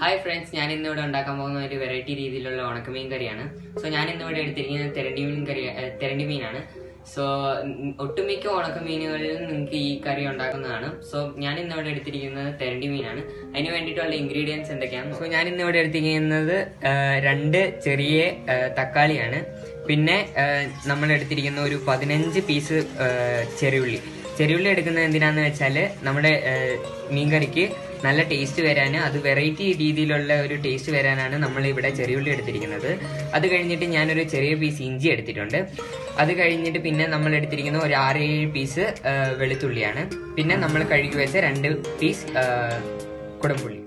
Hi friends ഞാൻ ഇന്നിവിടെ ഉണ്ടാക്കാൻ പോകുന്ന ഒരു വെറൈറ്റി രീതിയിലുള്ള ഉണക്കമീൻ കറിയാണ്. സോ ഞാൻ ഇന്നിവിടെ എടുത്തിരിക്കുന്നത് തെരണ്ടി മീൻ കറി തെരണ്ടി മീനാണ് സോ ഒട്ടുമിക്ക ഉണക്കമീനുകളിൽ നിങ്ങൾക്ക് ഈ കറി ഉണ്ടാക്കുന്നതാണ്. സോ ഞാൻ ഇന്നിവിടെ എടുത്തിരിക്കുന്നത് തെരണ്ടി മീനാണ് അതിന് വേണ്ടിയിട്ടുള്ള ഇൻഗ്രീഡിയൻസ് എന്തൊക്കെയാണ്? സോ ഞാൻ ഇന്നിവിടെ എടുത്തിരിക്കുന്നത് രണ്ട് ചെറിയ തക്കാളിയാണ്. പിന്നെ നമ്മൾ എടുത്തിരിക്കുന്ന ഒരു പതിനഞ്ച് പീസ് ചെറിയുള്ളി. ചെറിയുള്ളി എടുക്കുന്നത് എന്തിനാന്ന് വെച്ചാൽ നമ്മുടെ മീൻകറിക്ക് നല്ല ടേസ്റ്റ് വരാൻ അത് വെറൈറ്റി രീതിയിലുള്ള ഒരു ടേസ്റ്റ് വരാനാണ് നമ്മൾ ഇവിടെ ചെറിയുള്ളി എടുത്തിരിക്കുന്നത്. അത് കഴിഞ്ഞിട്ട് ഞാനൊരു ചെറിയ പീസ് ഇഞ്ചി എടുത്തിട്ടുണ്ട്. അത് കഴിഞ്ഞിട്ട് പിന്നെ നമ്മൾ എടുത്തിരിക്കുന്ന ഒരു ആറ് ഏഴ് പീസ് വെളുത്തുള്ളിയാണ്. പിന്നെ നമ്മൾ കഴുകി വെച്ച രണ്ട് പീസ് കുടംപുള്ളി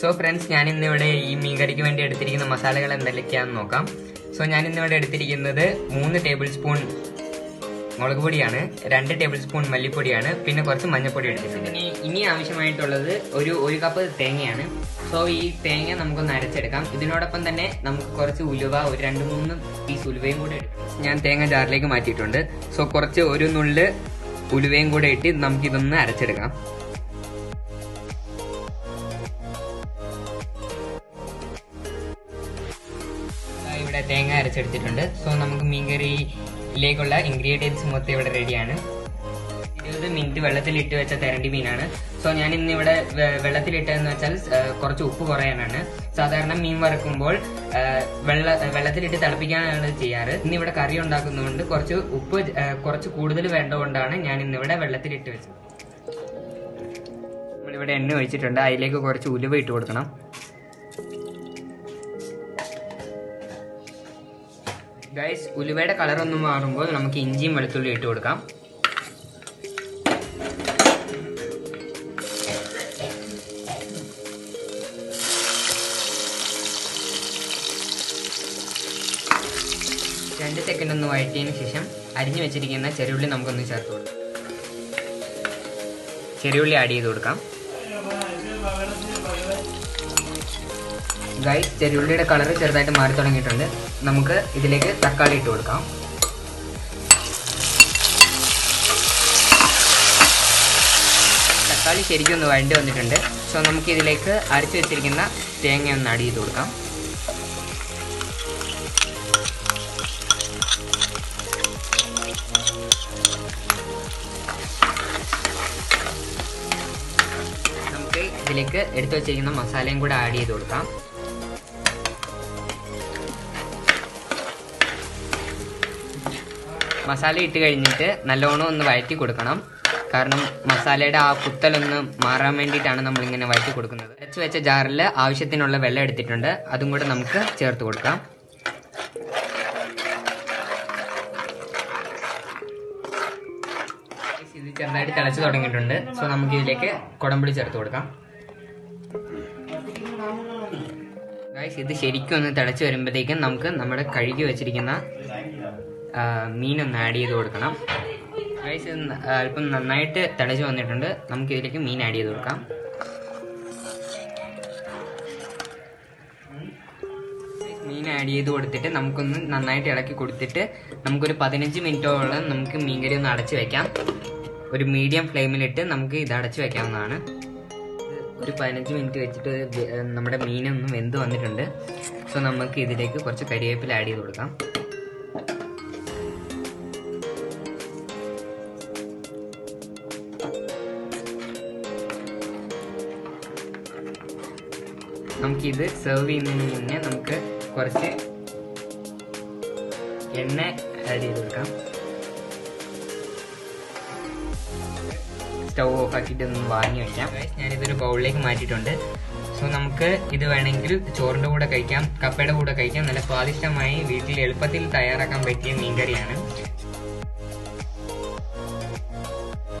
സോ ഫ്രണ്ട്സ് ഞാൻ ഇന്ന് ഇവിടെ ഈ മീൻ കറിക്ക് വേണ്ടി എടുത്തിരിക്കുന്ന മസാലകൾ എന്തൊക്കെയാണെന്ന് നോക്കാം. സോ ഞാൻ ഇന്നിവിടെ എടുത്തിരിക്കുന്നത് മൂന്ന് ടേബിൾ സ്പൂൺ മുളക് പൊടിയാണ് രണ്ട് ടേബിൾ സ്പൂൺ മല്ലിപ്പൊടിയാണ് പിന്നെ കുറച്ച് മഞ്ഞൾപ്പൊടി എടുത്തിട്ടുണ്ട്. ഇനി ഇനി ആവശ്യമായിട്ടുള്ളത് ഒരു ഒരു കപ്പ് തേങ്ങയാണ്. സോ ഈ തേങ്ങ നമുക്കൊന്ന് അരച്ചെടുക്കാം. ഇതിനോടൊപ്പം തന്നെ നമുക്ക് കുറച്ച് ഉലുവ ഒരു രണ്ട് മൂന്ന് പീസ് ഉലുവയും കൂടെ എടുക്കാം. ഞാൻ തേങ്ങ ജാറിലേക്ക് മാറ്റിയിട്ടുണ്ട്. സോ കുറച്ച് ഒരു നുള്ള് ഉലുവയും കൂടെ ഇട്ട് നമുക്കിതൊന്ന് അരച്ചെടുക്കാം. ഇവിടെ തേങ്ങ അരച്ചെടുത്തിട്ടുണ്ട്. സോ നമുക്ക് മീൻകറിയിലേക്കുള്ള ഇൻഗ്രീഡിയൻസ് മൊത്തം ഇവിടെ റെഡിയാണ് ഇരുപത് മിനിറ്റ് വെള്ളത്തിലിട്ട് വെച്ച തെരണ്ടി മീനാണ്. സോ ഞാൻ ഇന്ന് ഇവിടെ വെള്ളത്തിലിട്ടതെന്ന് വെച്ചാൽ കുറച്ച് ഉപ്പ് കുറയാനാണ്. സാധാരണ മീൻ വറുക്കുമ്പോൾ വെള്ള വെള്ളത്തിലിട്ട് തിളപ്പിക്കാനാണ് ചെയ്യാറ്. ഇന്ന് ഇവിടെ കറി ഉണ്ടാക്കുന്നതുകൊണ്ട് കുറച്ച് ഉപ്പ് കുറച്ച് കൂടുതൽ വേണ്ടതുകൊണ്ടാണ് ഞാൻ ഇന്നിവിടെ വെള്ളത്തിലിട്ട് വെച്ചത്. നമ്മളിവിടെ എണ്ണ ഒഴിച്ചിട്ടുണ്ട്. അതിലേക്ക് കുറച്ച് ഉലുവ ഇട്ട് കൊടുക്കണം. ഗൈസ് ഉലുവയുടെ കളർ ഒന്ന് മാറുമ്പോൾ നമുക്ക് ഇഞ്ചിയും വെളുത്തുള്ളി ഇട്ട് കൊടുക്കാം. രണ്ട് സെക്കൻഡ് ഒന്ന് വഴറ്റിയതിന് ശേഷം അരിഞ്ഞു വെച്ചിരിക്കുന്ന ചെറുള്ളി നമുക്കൊന്ന് ചേർത്ത് കൊടുക്കാം. ചെറിയുള്ളി ആഡ് ചെയ്ത് കൊടുക്കാം. ഗൈസ് ചെറിയുള്ളിയുടെ കളർ ചെറുതായിട്ട് മാറി തുടങ്ങിയിട്ടുണ്ട്. നമുക്ക് ഇതിലേക്ക് തക്കാളി ഇട്ട് കൊടുക്കാം. തക്കാളി ശരിക്കും ഒന്ന് വഴണ്ടി വന്നിട്ടുണ്ട്. സോ നമുക്ക് ഇതിലേക്ക് അരച്ചു വെച്ചിരിക്കുന്ന തേങ്ങ ഒന്ന് ആഡ് ചെയ്ത് കൊടുക്കാം. നമുക്ക് ഇതിലേക്ക് എടുത്തു വെച്ചിരിക്കുന്ന മസാലയും കൂടെ ആഡ് ചെയ്ത് കൊടുക്കാം. മസാല ഇട്ട് കഴിഞ്ഞിട്ട് നല്ലോണം ഒന്ന് വഴറ്റി കൊടുക്കണം. കാരണം മസാലയുടെ ആ കുത്തലൊന്ന് മാറാൻ വേണ്ടിയിട്ടാണ് നമ്മളിങ്ങനെ വഴറ്റി കൊടുക്കുന്നത്. അരച്ച് വെച്ച ജാറിൽ ആവശ്യത്തിനുള്ള വെള്ളം എടുത്തിട്ടുണ്ട്. അതും കൂടെ നമുക്ക് ചേർത്ത് കൊടുക്കാം. ഇത് ചെറുതായിട്ട് തിളച്ച് തുടങ്ങിയിട്ടുണ്ട്. സോ നമുക്ക് ഇതിലേക്ക് കുടംപുളി ചേർത്ത് കൊടുക്കാം. ഇത് ശരിക്കും ഒന്ന് തിളച്ച് വരുമ്പോഴത്തേക്കും നമുക്ക് നമ്മുടെ കഴുകി വെച്ചിരിക്കുന്ന മീനൊന്ന് ആഡ് ചെയ്ത് കൊടുക്കണം. റൈസ് അല്പം നന്നായിട്ട് തിളച്ച് വന്നിട്ടുണ്ട്. നമുക്ക് ഇതിലേക്ക് മീൻ ആഡ് ചെയ്ത് കൊടുക്കാം. മീൻ ആഡ് ചെയ്ത് കൊടുത്തിട്ട് നമുക്കൊന്ന് നന്നായിട്ട് ഇളക്കി കൊടുത്തിട്ട് നമുക്കൊരു പതിനഞ്ച് മിനിറ്റോളം നമുക്ക് മീൻകറി ഒന്ന് അടച്ചു വെക്കാം. ഒരു മീഡിയം ഫ്ലെയിമിലിട്ട് നമുക്ക് ഇത് അടച്ചു വെക്കാവുന്നതാണ്. ഒരു പതിനഞ്ച് മിനിറ്റ് വെച്ചിട്ട് നമ്മുടെ മീനൊന്നും വെന്ത് വന്നിട്ടുണ്ട്. സോ നമുക്ക് ഇതിലേക്ക് കുറച്ച് കരിവേപ്പില ആഡ് ചെയ്ത് കൊടുക്കാം. നമുക്കിത് സെർവ് ചെയ്യുന്നതിന് മുന്നേ നമുക്ക് കുറച്ച് എണ്ണ ആഡ് ചെയ്ത് കൊടുക്കാം. സ്റ്റൗ ഓഫ് ആക്കിയിട്ട് ഒന്ന് വാങ്ങി വെക്കാം. ഞാനിതൊരു ബൗളിലേക്ക് മാറ്റിയിട്ടുണ്ട്. സോ നമുക്ക് ഇത് വേണമെങ്കിൽ ചോറിന്റെ കൂടെ കഴിക്കാം കപ്പയുടെ കൂടെ കഴിക്കാം. നല്ല സ്വാദിഷ്ടമായി വീട്ടിൽ എളുപ്പത്തിൽ തയ്യാറാക്കാൻ പറ്റിയ മീൻകറിയാണ്.